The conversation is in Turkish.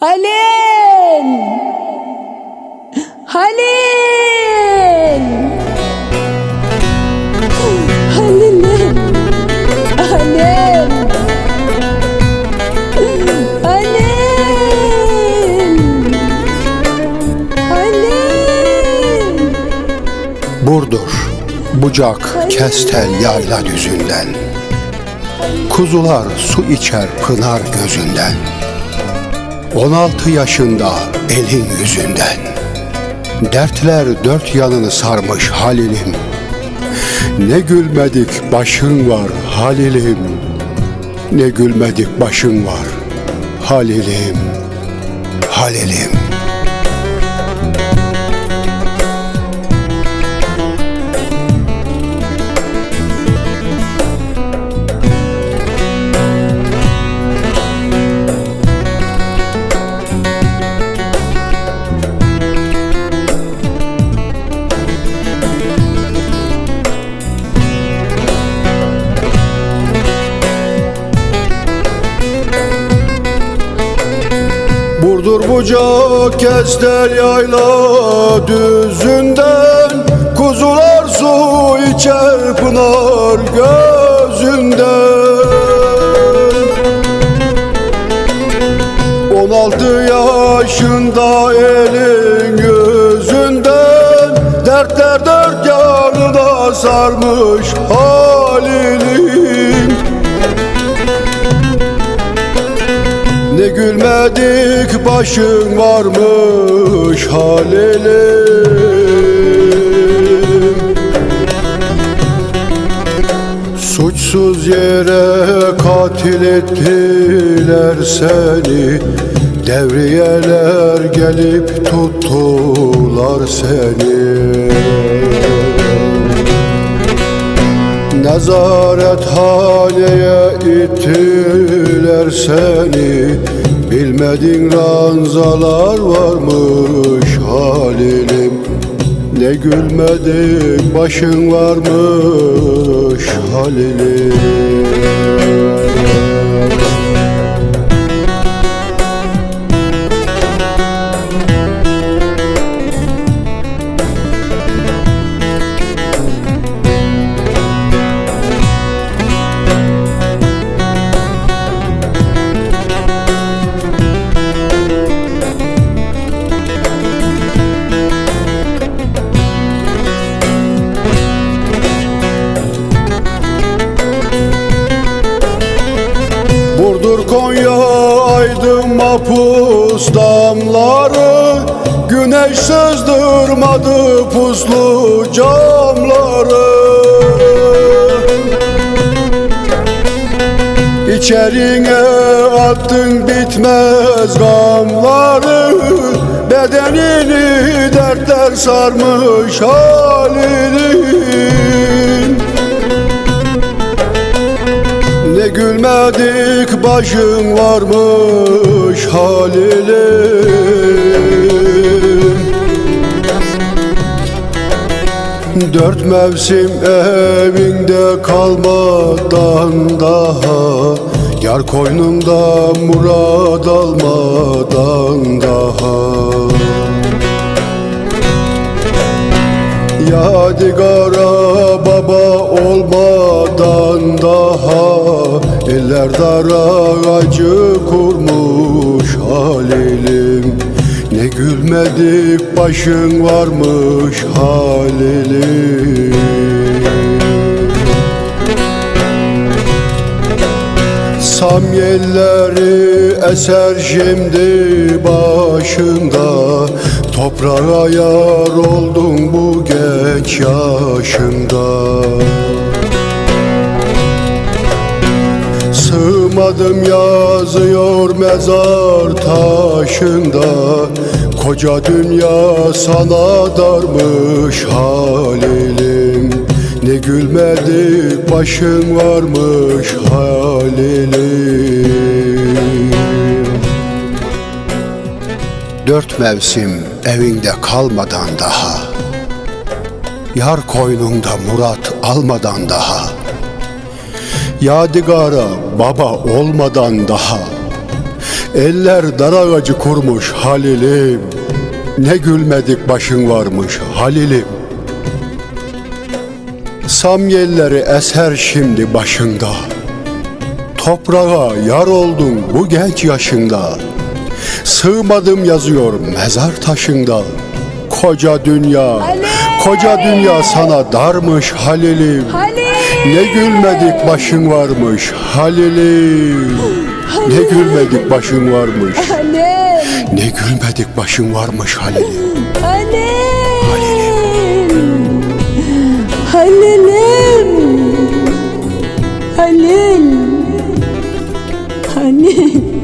Halil! Halil! Halil'im! Halil! Halil! Halil! Burdur, bucak, kestel yayla düzünden. Kuzular su içer pınar gözünden. 16 yaşında elin yüzünden. Dertler dört yanını sarmış Halil'im. Ne gülmedik başın var Halil'im. Ne gülmedik başın var Halil'im. Halil'im. Burdur bucak kestel yayla düzünden. Kuzular su içer pınar gözünden. 16 yaşında elin yüzünden. Dertler dört yanına sarmış Halil'im Ne gülmedik başın varmış Halil'im. Suçsuz yere katil ettiler seni. Devriyeler gelip tuttular seni Nezarethaneye ittiler seni. Bilmedin ranzalar varmış Halil'im. Ne gülmedik başın varmış Halil'im Mapus damları Güneş sızdırmadı puslu camları. İçerine attın bitmez gamları Bedenini dertler sarmış halinin Ne gülmedik başın varmış Halil'im Dört mevsim evinde kalmadan daha Yar koynunda murad almadan Eller dara acı kurmuş Halil'im. Ne gülmedik başın varmış Halil'im. Samyelleri eser şimdi başında. Toprağa yar oldun bu genç yaşında Sığmadım yazıyor mezar taşında. Koca dünya sana darmış Halil'im. Ne gülmedik başın varmış Halil'im. Dört mevsim evinde kalmadan daha. Yar koynunda murat almadan daha Yadigara baba olmadan daha. Eller dar ağacı kurmuş Halilim. Ne gülmedik başın varmış Halilim. Samyelleri eser şimdi başında. Toprağa yar oldun bu genç yaşında. Sığmadım yazıyor mezar taşında. Koca dünya, koca dünya sana darmış Halilim. Halil. Ne gülmedik başın varmış Halilim Ne gülmedik başın varmış Halil. Ne gülmedik başın varmış Halilim Halil. Halilim. Halil. Halil.